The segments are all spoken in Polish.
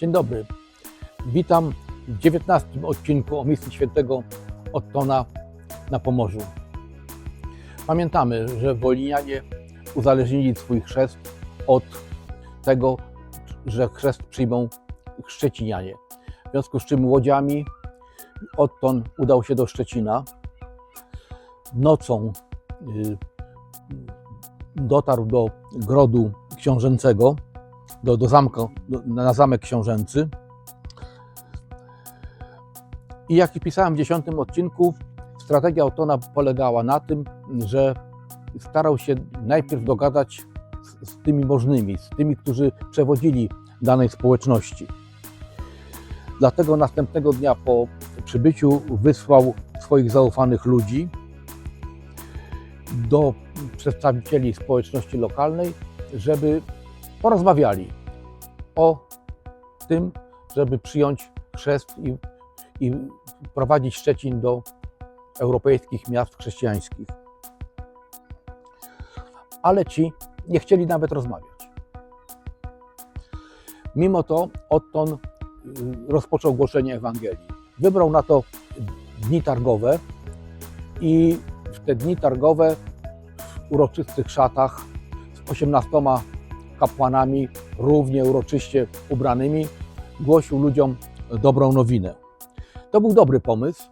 Dzień dobry. Witam w 19 odcinku o misji świętego Ottona na Pomorzu. Pamiętamy, że Wolinianie uzależnili swój chrzest od tego, że chrzest przyjmą Szczecinianie. W związku z czym łodziami Otton udał się do Szczecina. Nocą y, dotarł do grodu książęcego, do, do do, na zamek książęcy. I jak pisałem w dziesiątym odcinku, strategia Ottona polegała na tym, że starał się najpierw dogadać z, z tymi możnymi, z tymi, którzy przewodzili danej społeczności. Dlatego następnego dnia po przybyciu wysłał swoich zaufanych ludzi do przedstawicieli społeczności lokalnej, żeby porozmawiali o tym, żeby przyjąć chrzest i, i prowadzić Szczecin do europejskich miast chrześcijańskich. Ale ci nie chcieli nawet rozmawiać. Mimo to Otton y, rozpoczął głoszenie Ewangelii. Wybrał na to dni targowe i w te dni targowe w uroczystych szatach z 18 kapłanami, równie uroczyście ubranymi, głosił ludziom dobrą nowinę. To był dobry pomysł,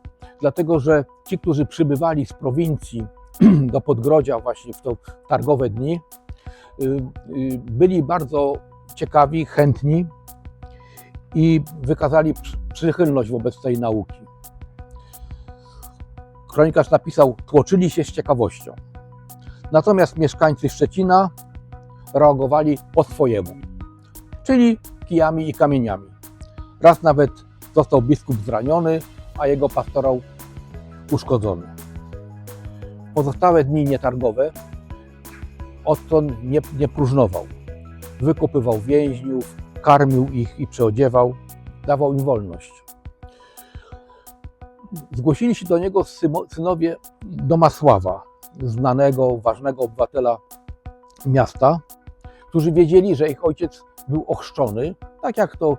dlatego że ci, którzy przybywali z prowincji do Podgrodzia właśnie w to targowe dni, y, y, byli bardzo ciekawi, chętni i wykazali przy- przychylność wobec tej nauki. Kronikarz napisał, tłoczyli się z ciekawością. Natomiast mieszkańcy Szczecina reagowali po swojemu, czyli kijami i kamieniami. Raz nawet został biskup zraniony, a jego pastorał uszkodzony. Pozostałe dni nietargowe Otton nie, nie próżnował. Wykupywał więźniów, karmił ich i przyodziewał, dawał im wolność. Zgłosili się do niego synowie Domasława, znanego, ważnego obywatela miasta, którzy wiedzieli, że ich ojciec był ochrzczony, tak jak to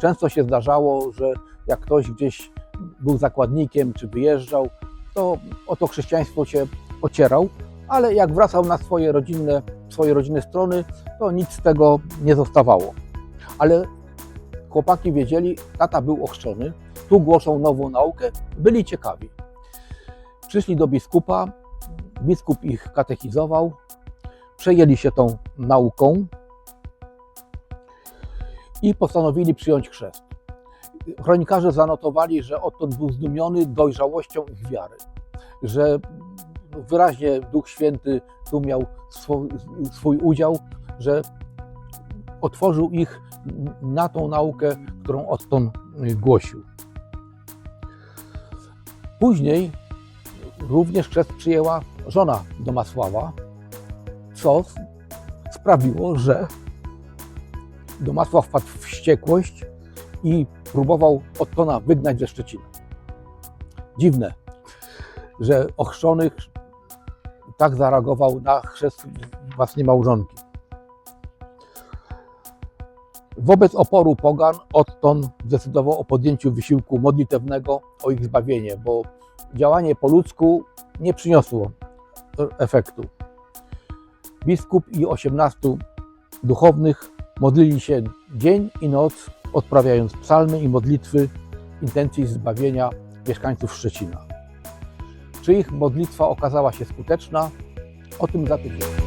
często się zdarzało, że jak ktoś gdzieś był zakładnikiem czy wyjeżdżał, to o to chrześcijaństwo się ocierał, ale jak wracał na swoje rodzinne, swoje rodzinne strony, to nic z tego nie zostawało. Ale chłopaki wiedzieli, tata był ochrzczony, tu głoszą nową naukę, byli ciekawi. Przyszli do biskupa, biskup ich katechizował, przejęli się tą nauką i postanowili przyjąć chrzest. Chronikarze zanotowali, że Otton był zdumiony dojrzałością ich wiary, że wyraźnie Duch Święty tu miał swój, swój udział, że otworzył ich na tą naukę, którą Otton głosił. Później również chrzest przyjęła żona Domasława, co sprawiło, że Domasław wpadł w wściekłość i próbował Ottona wygnać ze Szczecina. Dziwne, że ochrzczony tak zareagował na chrzest własnej małżonki. Wobec oporu pogan Otton zdecydował o podjęciu wysiłku modlitewnego o ich zbawienie, bo działanie po ludzku nie przyniosło efektu. Biskup i 18 duchownych modlili się dzień i noc, odprawiając psalmy i modlitwy intencji zbawienia mieszkańców Szczecina. Czy ich modlitwa okazała się skuteczna? O tym za tydzień.